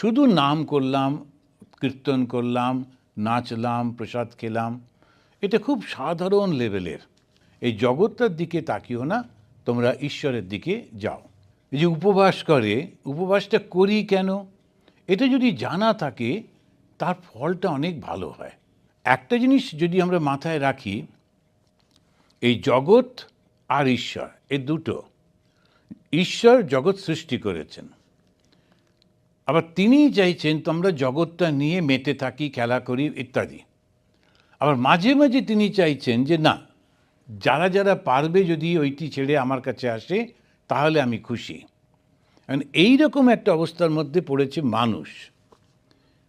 শুধু নাম করলাম, কীর্তন করলাম, নাচলাম, প্রসাদ খেলাম, এটা খুব সাধারণ লেভেলের। এই জগৎটার দিকে তাকিও না, তোমরা ঈশ্বরের দিকে যাও। এই যে উপবাস করে, উপবাসটা করি কেন? এটা যদি জানা থাকে, তার ফলটা অনেক ভালো হয়। একটা জিনিস যদি আমরা মাথায় রাখি, এই জগৎ আর ঈশ্বর এই দুটো। ঈশ্বর জগৎ সৃষ্টি করেছেন। আবার তিনিই চাইছেন, তোমরা জগৎটা নিয়ে মেতে থাকি, খেলা করি, ইত্যাদি। আবার মাঝে মাঝে তিনি চাইছেন যে, না, যারা যারা পারবে যদি ওইটি ছেড়ে আমার কাছে আসে, তাহলে আমি খুশি। কারণ এইরকম একটা অবস্থার মধ্যে পড়েছে মানুষ।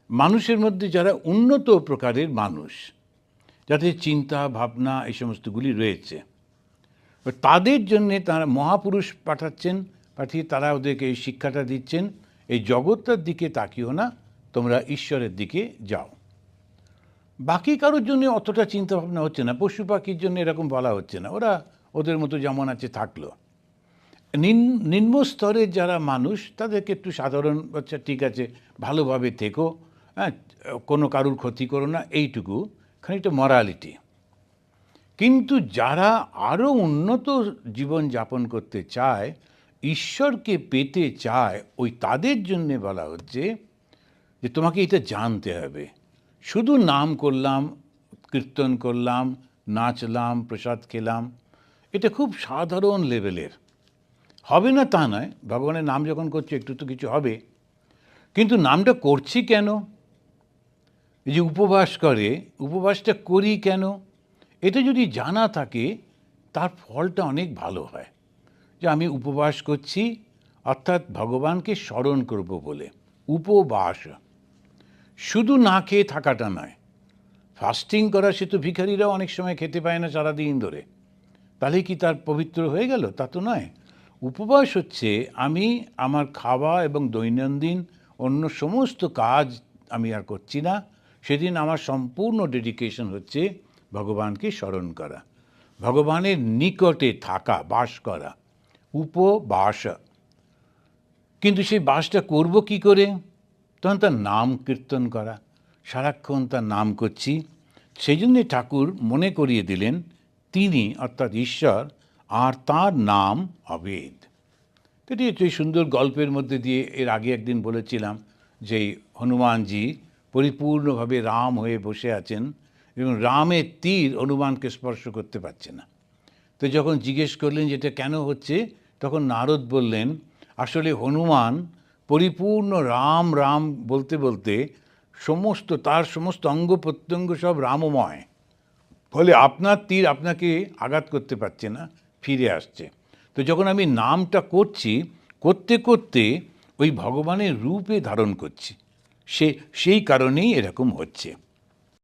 মানুষের মধ্যে যারা উন্নত প্রকারের মানুষ, যাদের চিন্তা, ভাবনা এই সমস্তগুলি রয়েছে। তাদের জন্যে তারা মহাপুরুষ পাঠাচ্ছেন, পাঠিয়ে তারা ওদেরকে এই শিক্ষাটা দিচ্ছেন। এই জগৎটার দিকে তাকিও না, তোমরা ঈশ্বরের দিকে যাও। বাকি কারোর জন্য অতটা চিন্তা ভাবনা হচ্ছে না, পশু পাখির জন্য এরকম বলা হচ্ছে না, ওরা ওদের মতো যেমন আছে থাকল। নিম্ন স্তরের যারা মানুষ, তাদেরকে একটু সাধারণ আচ্ছা ঠিক আছে, ভালোভাবে থেকো হ্যাঁ কোনো কারুর ক্ষতি করো না, এইটুকু, খানিকটা মরালিটি কিন্তু যারা আরও উন্নত জীবন যাপন করতে চায় ঈশ্বরকে পেতে চায়, ওই তাদের জন্যে বলা হচ্ছে যে তোমাকে এটা জানতে হবে। শুধু নাম করলাম, কীর্তন করলাম, নাচলাম, প্রসাদ খেলাম, এটা খুব সাধারণ লেভেলের। হবে না তা নয়, ভগবানের নাম যখন করছি, একটু তো কিছু হবে। কিন্তু নামটা করছি কেন? এই যে উপবাস করে, উপবাসটা করি কেন? এটা যদি জানা থাকে, তার ফলটা অনেক ভালো হয়। যে আমি উপবাস করছি, অর্থাৎ ভগবানকে স্মরণ করব বলে। উপবাস। শুধু না খেয়ে থাকাটা নয় ফাস্টিং করা সে তো ভিখারিরাও অনেক সময় খেতে পায় না সারাদিন ধরে। তাহলে কি তার পবিত্র হয়ে গেল? তা তো নয়। উপবাস হচ্ছে, আমি আমার খাওয়া এবং দৈনন্দিন অন্য সমস্ত কাজ আমি আর করছি না। সেদিন আমার সম্পূর্ণ ডেডিকেশন হচ্ছে ভগবানকে স্মরণ করা। ভগবানের নিকটে থাকা, বাস করা। উপবাস। কিন্তু সেই বাসটা করব কি করে? তখন তার নাম কীর্তন করা। সারাক্ষণ তার নাম করছি। সেই জন্যে ঠাকুর মনে করিয়ে দিলেন, তিনি অর্থাৎ ঈশ্বর আর তার নাম অবেদ। এটি একটি সুন্দর গল্পের মধ্যে দিয়ে এর আগে একদিন বলেছিলাম যে হনুমানজি পরিপূর্ণভাবে রাম হয়ে বসে আছেন এবং রামের তীর হনুমানকে স্পর্শ করতে পারছে না। তো যখন জিজ্ঞেস করলেন যেটা কেন হচ্ছে, তখন নারদ বললেন, আসলে হনুমান পরিপূর্ণ রাম রাম বলতে বলতে সমস্ত, তার সমস্ত অঙ্গ প্রত্যঙ্গ সব রামময়। ফলে আপনার তীর আপনাকে আঘাত করতে পারছে না, ফিরে আসছে। তো যখন আমি নামটা করছি, করতে করতে ওই ভগবানের রূপে ধারণ করছি। সে, সেই কারণেই এরকম হচ্ছে।